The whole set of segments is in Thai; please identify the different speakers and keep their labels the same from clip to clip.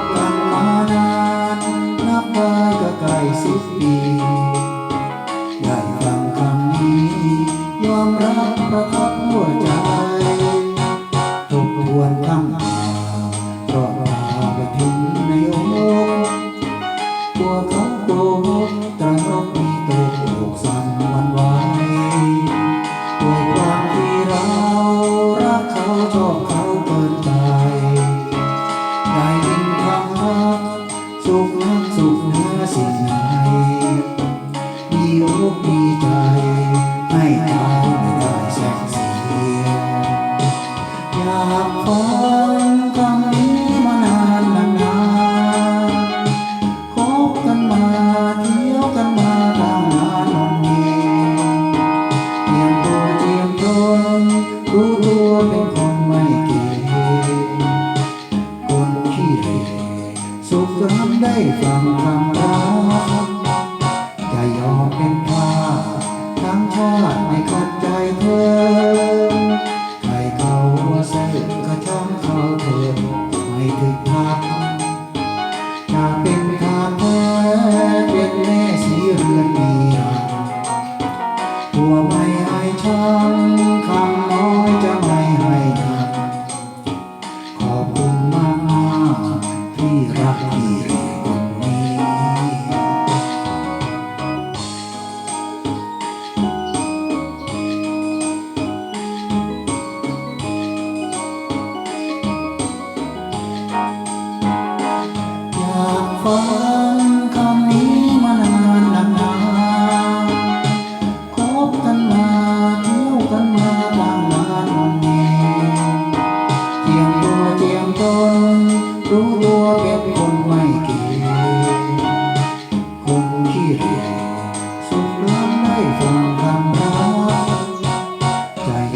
Speaker 1: บกันมานานนับได้ก็ใกล้สิบปีได้ฟังคำนี้ ยอมรับประทับหัวใจ ทบทวนคำ สุขหาสิ่ง รับได้ฟังคำรัก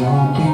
Speaker 1: จะ